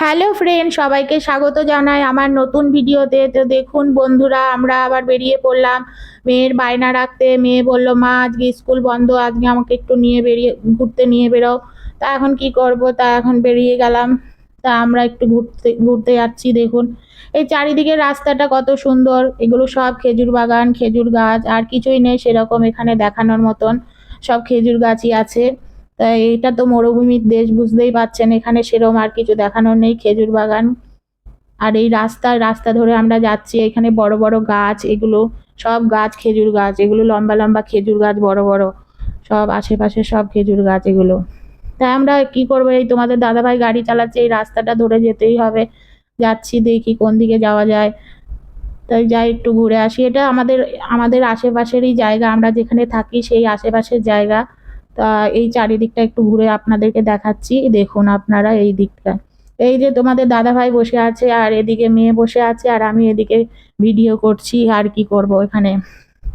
Hello friend সবাইকে স্বাগত জানাই আমার নতুন ভিডিওতে। তো দেখুন বন্ধুরা, আমরা আবার বেরিয়ে পড়লাম। মেয়ের বায়না রাখতে। মেয়ে বলল, মা, আজকে স্কুল বন্ধ, আজকে আমাকে একটু নিয়ে বেরিয়ে, ঘুরতে নিয়ে বেরো। তা এখন কি করব? তা এখন বেরিয়ে গেলাম। তা আমরা একটু ঘুরতে ঘুরতে যাচ্ছি, দেখুন। এই চারিদিকে রাস্তাটা কত সুন্দর। এগুলো সব খেজুর বাগান, খেজুর গাছ, আর কিছুই নেই সেরকম এখানে দেখানোর মতন। সব খেজুর গাছই আছে। তা এটা তো মরুভূমির দেশ, বুঝতেই পারছেন। এখানে সেরকম আর কিছু দেখানোর নেই, খেজুর বাগান। আর এই রাস্তা রাস্তা ধরে আমরা যাচ্ছি, এখানে বড় বড় গাছ, এগুলো সব গাছ, খেজুর গাছ। এগুলো লম্বা লম্বা খেজুর গাছ, বড় বড়। সব আশেপাশে সব খেজুর গাছ এগুলো। তাই আমরা কি করব? এই তোমাদের দাদাভাই গাড়ি চালাচ্ছে, এই রাস্তাটা ধরে যেতেই হবে। যাচ্ছি, দেখি কোন দিকে যাওয়া যায়। তাই যাই একটু ঘুরে আসি। এটা আমাদের আমাদের আশেপাশেরই জায়গা। আমরা যেখানে থাকি, সেই আশেপাশের জায়গা। তা এই চারিদিকটা একটু ঘুরে আপনাদেরকে দেখাচ্ছি। দেখুন আপনারা এই দিকটা। এই যে তোমাদের দাদাভাই বসে আছে আর এদিকে মেয়ে বসে আছে আর আমি এদিকে ভিডিও করছি আর কি করব এখানে।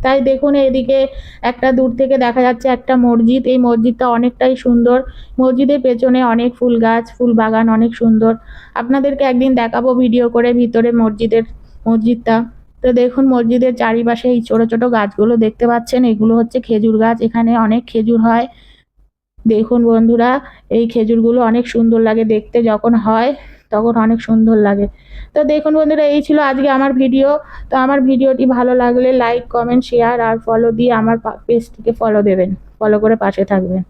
তাই দেখুন এদিকে একটা দূর থেকে দেখা যাচ্ছে একটা মসজিদ। এই মসজিদটা অনেকটাই সুন্দর। মসজিদের পেছনে অনেক ফুল গাছ, ফুল বাগান অনেক সুন্দর। আপনাদেরকে একদিন দেখাবো ভিডিও করে ভিতরে মসজিদের, মসজিদটা। তো দেখুন মসজিদের চারিপাশে এই ছোট ছোট গাছগুলো দেখতে পাচ্ছেন। এগুলো হচ্ছে খেজুর গাছ, এখানে অনেক খেজুর হয়। দেখুন বন্ধুরা, এই খেজুরগুলো অনেক সুন্দর লাগে দেখতে যখন হয়, তখন অনেক সুন্দর লাগে। তো দেখুন বন্ধুরা, এই ছিল আজকে আমার ভিডিও। তো আমার ভিডিওটি ভালো লাগলে লাইক, কমেন্ট, শেয়ার আর ফলো দিয়ে আমার পেজটিকে ফলো দেবেন। ফলো করে পাশে থাকবেন।